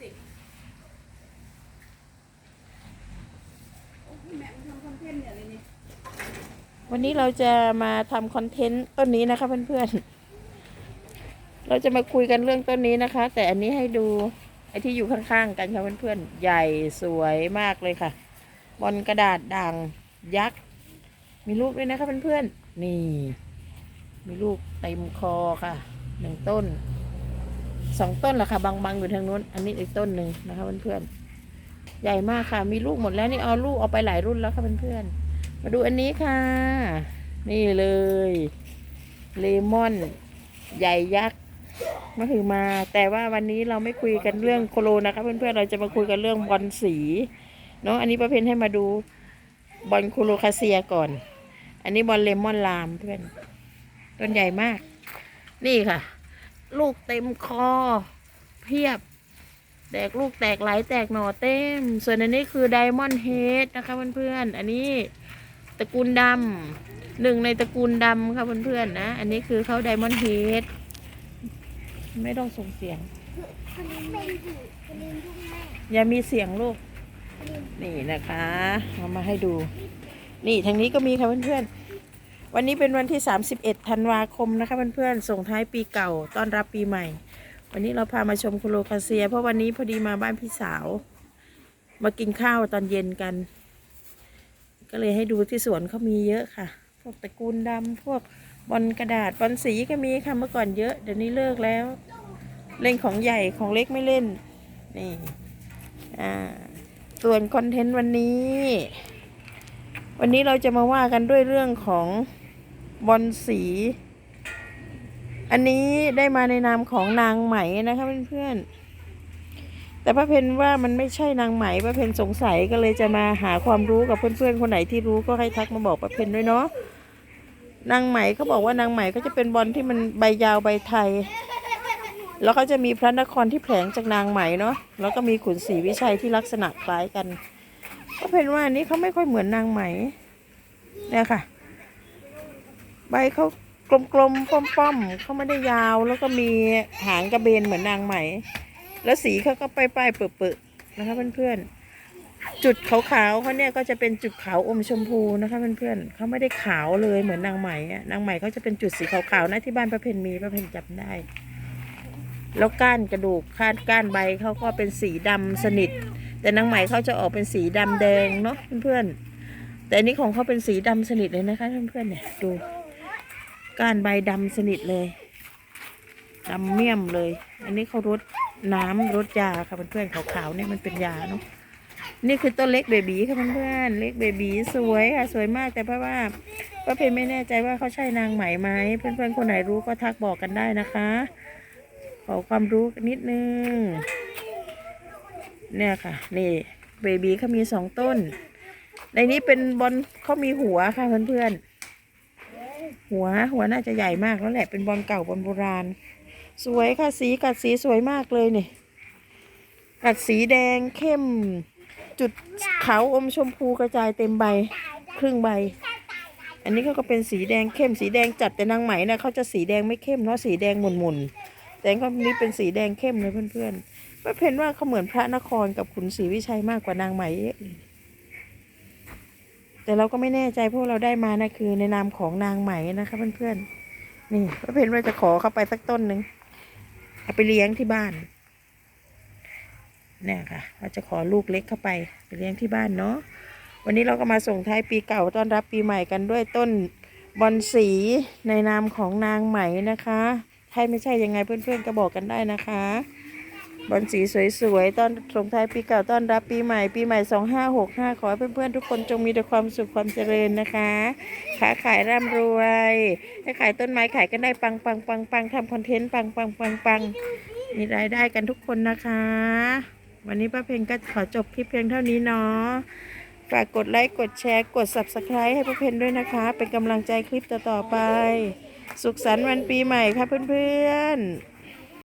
สิแม่มันทำคอนเทนต์เนี่ยเลยนี่วันนี้เราจะมาทำคอนเทนต์ต้นนี้นะคะเพื่อนๆ เราจะมาคุยกันเรื่องต้นนี้นะคะ แต่อันนี้ให้ดูไอ้ที่อยู่ข้างๆกันค่ะเพื่อนๆ ใหญ่สวยมากเลยค่ะ บอลกระดาษด่างยักษ์ มีลูกด้วยนะคะเพื่อนๆ นี่ มีลูกเต็มคอค่ะหนึ่งต้น สองต้นละค่ะ บางๆอยู่ทางนู้น อันนี้อีกต้นหนึ่งนะคะเพื่อนๆ ใหญ่มากค่ะ มีลูกหมดแล้วนี่เอาลูกเอาไปหลายรุ่นแล้วค่ะเพื่อนๆ มาดูอันนี้ค่ะ นี่เลย เลมอน ใหญ่ยักษ์มาถือมา แต่ว่าวันนี้เราไม่คุยกันเรื่องโคโลนะคะเพื่อนๆ เราจะมาคุยกันเรื่องบอลสีเนาะ อันนี้ประเพณให้มาดูบอลโคโลคาเซียก่อน อันนี้บอลเลมอนลามเพื่อน ต้นใหญ่มาก นี่ค่ะ ลูกเต็มคอ เพียบ แตกลูกแตกไหลายแตกหน่อเต็ม ส่วนอันนี้คือไดมอนด์เฮดนะคะเพื่อนๆ อันนี้ตระกูลดำหนึ่งในตระกูลดำค่ะเพื่อนๆนะ อันนี้คือเขาไดมอนด์เฮดไม่ต้องส่งเสียง อย่ามีเสียงลูก นี่นะคะเอามาให้ดู นี่ทางนี้ก็มีค่ะเพื่อนๆ วันนี้เป็นวันที่ 31 ธันวาคมนะคะเพื่อนๆ ส่งท้ายปีเก่า ต้อนรับปีใหม่ วันนี้เราพามาชมโคโลคาเซีย เพราะวันนี้พอดีมาบ้านพี่สาว มากินข้าวตอนเย็นกัน ก็เลยให้ดูที่สวนเขามีเยอะค่ะ พวกตระกูลดำพวกบอลกระดาษบอลสีก็มีค่ะเมื่อก่อนเยอะ เดี๋ยวนี้เลิกแล้ว เล่นของใหญ่ของเล็กไม่เล่น นี่อ่าส่วนคอนเทนต์วันนี้ วันนี้เราจะมาว่ากันด้วยเรื่องของ บอลสี อันนี้ได้มาในนามของนางไหมนะคะเพื่อนๆ แต่ป้าเพนว่ามันไม่ใช่นางไหมป้าเพนสงสัยก็เลยจะมาหาความรู้กับเพื่อนๆ คนไหนที่รู้ก็ให้ทักมาบอกป้าเพนด้วยเนาะ นางไหมเขาบอกว่านางไหมก็จะเป็นบอลที่มันใบยาวใบไทย แล้วก็จะมีพระนครที่แผลงจากนางไหมเนาะ แล้วก็มีขุนศรีวิชัยที่ลักษณะคล้ายกัน ก็เป็นว่าอันนี้เขาไม่ค่อยเหมือนนางไหมเนี่ยค่ะ ใบเขากลมๆป้อมๆเขาไม่ได้ยาวแล้วก็มีหางกระเบนเหมือนนางไหม แล้วสีเขาก็ป้ายๆเปื่อๆนะคะเพื่อนๆจุดขาวๆเขาเนี่ยก็จะเป็นจุดขาวอมชมพูนะคะเพื่อนๆเขาไม่ได้ขาวเลยเหมือนนางไหมนางไหมเขาจะเป็นจุดสีขาวๆนะที่บ้านประเพณมีประเพณจำได้ แล้วก้านกระดูกคาดก้านใบเขาก็เป็นสีดำสนิท แต่นางไหมเขาจะออกเป็นสีดำแดงเนาะเพื่อนๆแต่อันนี้ของเขาเป็นสีดำสนิทเลยนะคะเพื่อนๆเนี่ยดู ก้านใบดำสนิทเลยดำเมี่ยมเลย อันนี้เขารดน้ำรดยาค่ะเพื่อนๆขาวๆเนี่ยมันเป็นยาเนาะนี่คือต้นเล็กเบบีค่ะเพื่อนๆเล็กเบบีสวยค่ะสวยมากแต่เพราะว่าป้าเพนไม่แน่ใจว่าเขาใช่นางไหมไหมเพื่อนๆคนไหนรู้ก็ทักบอกกันได้นะคะ ขอความรู้นนิดนึงเนี่ยค่ะนี่เบบีเขามีสองต้น ในนี้เป็นบอลเขามีหัวค่ะเพื่อนๆ หัวหัวน่าจะใหญ่มากแล้วแหละเป็นบอลเก่าบอลโบราณ สวยค่ะสีกัดสีสวยมากเลยนี่กัดสีแดงเข้ม จุดขาวอมชมพูกระจายเต็มใบครึ่งใบ อันนี้เขาก็เป็นสีแดงเข้มสีแดงจัดแต่นางไหมนะเขาจะสีแดงไม่เข้มเนาะสีแดงหมุนๆแต่ก็นี้เป็นสีแดงเข้มเลยเพื่อนๆป้าเพนว่าเขาเหมือนพระนครกับขุนศรีวิชัยมากกว่านางไหมเยอะเลย แต่เราก็ไม่แน่ใจเพราะเราได้มานะคือในนามของนางไหมนะคะเพื่อนๆนี่ป้าเพนว่าจะขอเข้าไปสักต้นหนึ่งเอาไปเลี้ยงที่บ้านเนี่ยค่ะเราจะขอลูกเล็กเข้าไปไปเลี้ยงที่บ้านเนาะวันนี้เราก็มาส่งท้ายปีเก่าต้อนรับปีใหม่กันด้วยต้นบอนสีในนามของนางไหมนะคะใช่ไม่ใช่ยังไงเพื่อนๆก็บอกกันได้นะคะ บอนสีสวยๆ ต้อนส่งท้ายปีเก่าต้อนรับปีใหม่ ปีใหม่ 2565 ขอให้เพื่อนๆ ทุกคนจงมีแต่ความสุขความเจริญนะคะ ค้าขายร่ำรวยให้ขายต้นไม้ขายกันได้ปังปังปังปังทำคอนเทนต์ปังปังปังปังมีรายได้กันทุกคนนะคะ วันนี้ป้าเพลงก็ขอจบคลิปเพียงเท่านี้เนาะฝากกดไลค์กดแชร์กด subscribe ให้พวกเพนด้วยนะคะ เป็นกำลังใจคลิปต่อๆไป สุขสันต์วันปีใหม่ค่ะเพื่อนๆ